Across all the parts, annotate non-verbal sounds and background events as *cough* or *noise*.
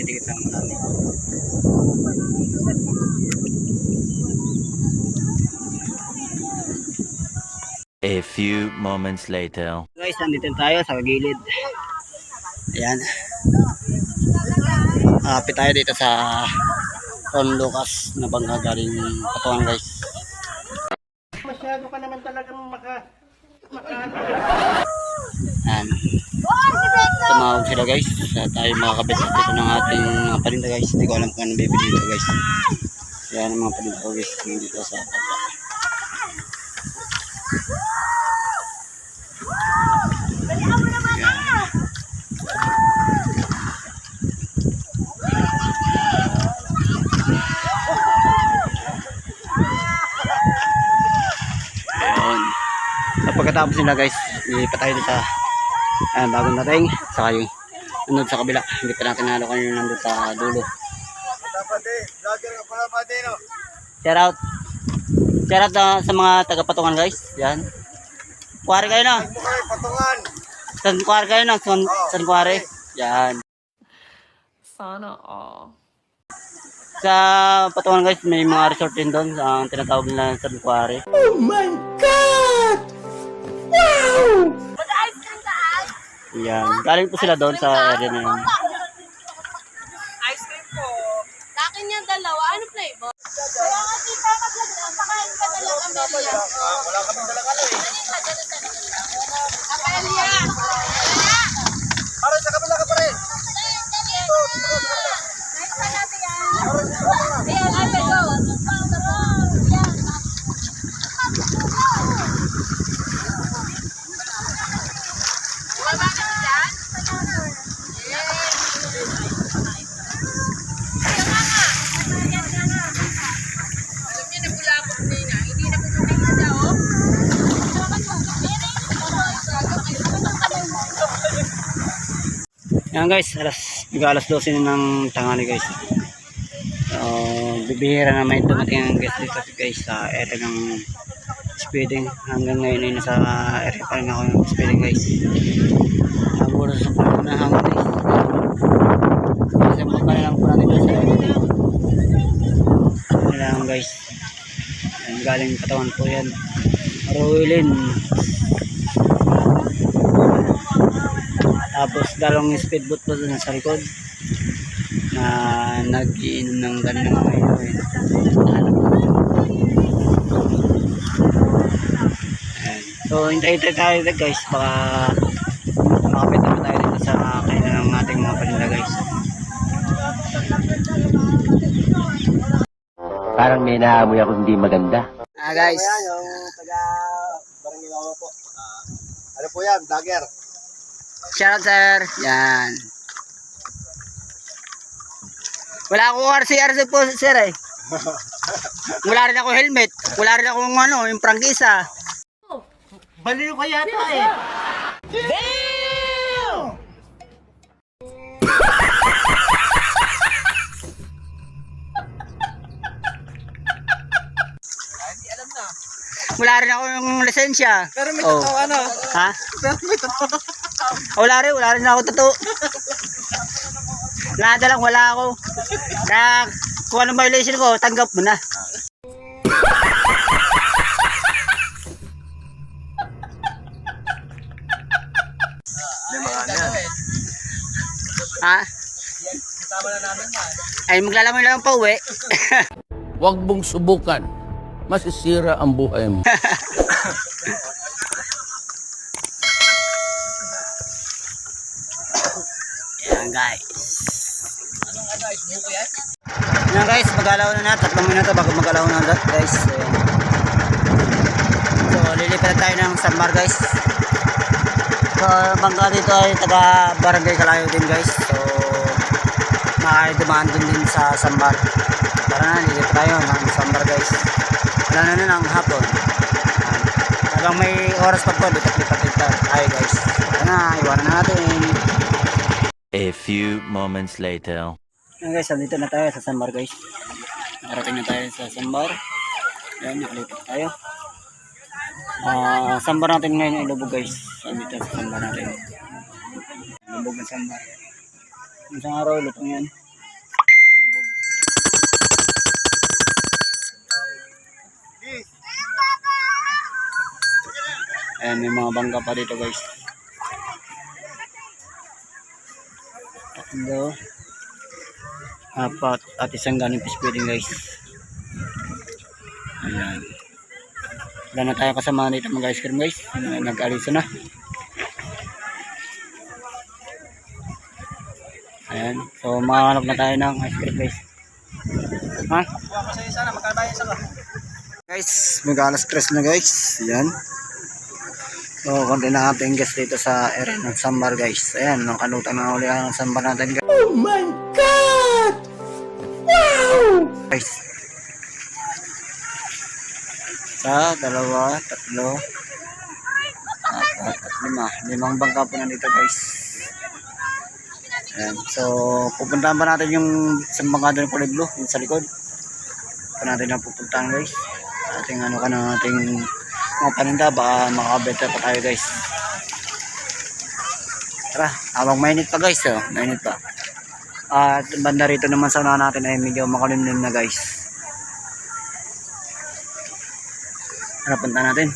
didikit sa mga A few moments later. Guys, nandito tayo sa gilid. Ayan. Kapit tayo dito sa Ron Lucas na bangka galing Patuan guys. Masyado ka naman talagang maka... Ayan. Tumawag sila guys. Sa tayo makakabit dito ng ating mga palinda guys. Hindi ko alam kung anong bibili dito guys. Ayan ang mga palinda ko guys. Dito sa bangka. Pagkatapos nila guys, tayo dito sa uh, bagong dating. Saka yung nandun sa kabila. Hindi pa natin nalo kanina nandun sa dulo. Shout out. Shout out ah, sa mga taga-patungan guys. Yan. Kuwari kayo na. Patungan. San kuwari kayo na. San, san kuwari. Yan. Sana all. Sa patungan guys, may mga resort din doon. Ang tinatawag nila San Kuwari. Yan. Galing po sila doon sa area na yun. Ice cream po. Sa akin yung dalawa. Ano flavor? Kaya nga tita, pakain ka na lang Amelia. Ah, wala kaming dalakalo eh. Amelia! Para sa kabila ka pa rin. Ayan, ate, go. Ayan. Baba ka dyan? Alam niya, nabulabog din na. Hindi na pumunta na oh. Yan guys, alas, alas 12 na ng tanghali guys. So, bibihira na may dumating ang guest dito guys sa area ng speeding. Hanggang ngayon ay nasa area pa rin ako ng speeding guys. Naburo sa puno na hangin guys. Kasi mga pa lang po natin guys sa area. Ano lang guys. Yan, galing katawan po yan. Ruilin. Tapos dalawang speedboat po doon sa likod na nag-iinom ng kanilang mga. Ayan. So, hintay-hintay tayo dito guys. Baka makapit naman tayo dito sa kainan ng ating mga paninda guys. Parang may naamoy ako hindi maganda. Ah guys. Ayan, yung taga Barangay Wawa po. Ah, ano po yan, vlogger. Shout out sir. Yan. Wala akong RCR po sir eh. Wala rin ako helmet. Wala rin akong ano, yung prangkisa. Baliw ka yata eh. Wala rin ako yung lisensya. Pero may Oh. totoo ano. Ha? Pero may totoo. Wala rin, wala rin ako totoo. Nada lang, wala ako. Kaya kung ano violation ko, tanggap mo na. Ha? Ay, maglalaman lang pa uwi. Huwag mong subukan. Masisira ang buhay mo. *laughs* Yan guys. Yan guys, magalaw na na. Tatlong minuto bago magalaw na guys. Ayan. So, lilipat tayo ng Samar guys. So, bangka dito ay taga Barangay Kalayo din guys. So, Nakaidumaan dun din sa Sambar. Tara na, lilip tayo ng Sambar guys. Wala na na ng hapon. Ayan. Habang may oras pa po, lipat-lipat-lipat tayo guys. Tara na, iwanan na natin. A few moments later. Ayan guys, nandito na tayo sa Sambar guys. Narating na tayo sa Sambar. Ayan, nakalipat tayo. Ah, Sambar natin ngayon yung ilubog guys. Nandito sa Sambar natin. Ilubog ng Sambar. Isang araw, lutong yan. Ayan, may mga bangka pa dito guys. Tatlo. Apat at isang galing fish feeding guys. Ayan. Wala na tayo kasama dito mga ice cream guys. Nag-alisa na. Ayan. So makahanap na tayo ng ice cream guys. Ha? Guys, mag-alas stress na guys. Ayan. So, konti na ating guest dito sa area ng Sambar guys. Ayan, nakalutan na uli ang Sambar natin guys. Oh my God! Wow! Guys. Sa dalawa, tatlo, apat, at lima. Limang bangka po nandito guys. Ayan. So, pupuntahan pa natin yung isang bangka doon kulay blue, yung sa likod. Pa natin na pupuntahan guys. Ating ano ka na ating mga paninda, baka makabenta pa tayo guys. Tara, habang mainit pa guys, oh. mainit pa. At banda rito naman sa unahan natin ay medyo makulimlim na guys. Tara, punta natin.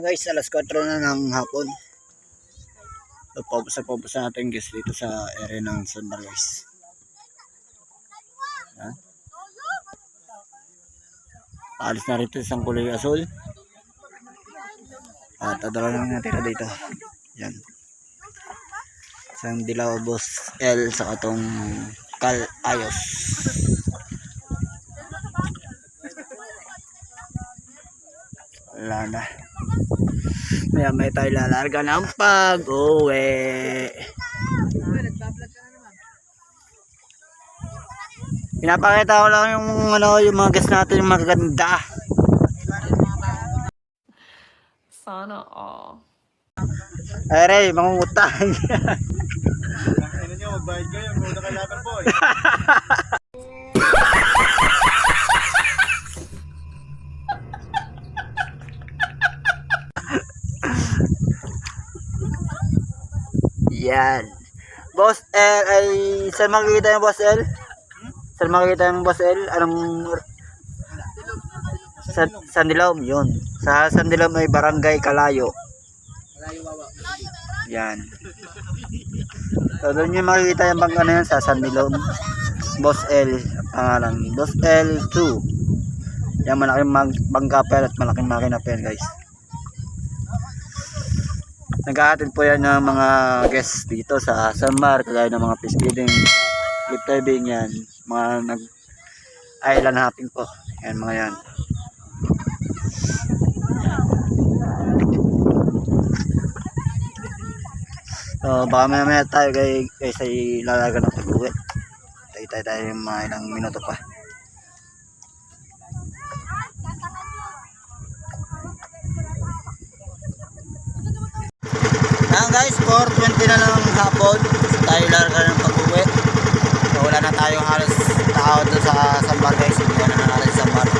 Guys, alas 4 na ng hapon. So, paubos na paubos na natin guys dito sa area ng guys. Yan. Paalis na rito isang kulay asul. At adala lang natin dito. Yan. Isang dilaw boss L sa katong Kal Ayos. Wala na. Maya may tayo lalarga ng pag-uwi. Pinapakita ko lang yung ano yung mga gas natin yung magaganda. Sana all. Ay Ray, mangungutang. Ano nyo, magbayad kayo. Muna kay Lover Boy. *laughs* Yan. Boss L ay saan makikita yung Boss L? Saan makikita yung Boss L? Anong sa Sandilom, yun. Sa Sandilom ay Barangay Kalayo. Yan. So, doon nyo makikita yung bangka na yan sa Sandilom. Boss L, ang pangalan. Boss L2. Yan, malaking bangka pa at malaking makina pa yan, guys. Naghahatid po yan ng mga guests dito sa Samar, kagaya ng mga fish feeding, lip diving yan, mga nag island hopping po. Yan mga yan. So, baka maya maya tayo kay, kay ilalaga ng pag-uwi. Tayo tayo tayo yung mga ilang minuto pa. Ayan guys, 4.20 na lang hapon. Tayo larga ng pag-uwi. So, wala na tayong halos tao doon sa Sambar guys. Hindi na na natin sa Sambar.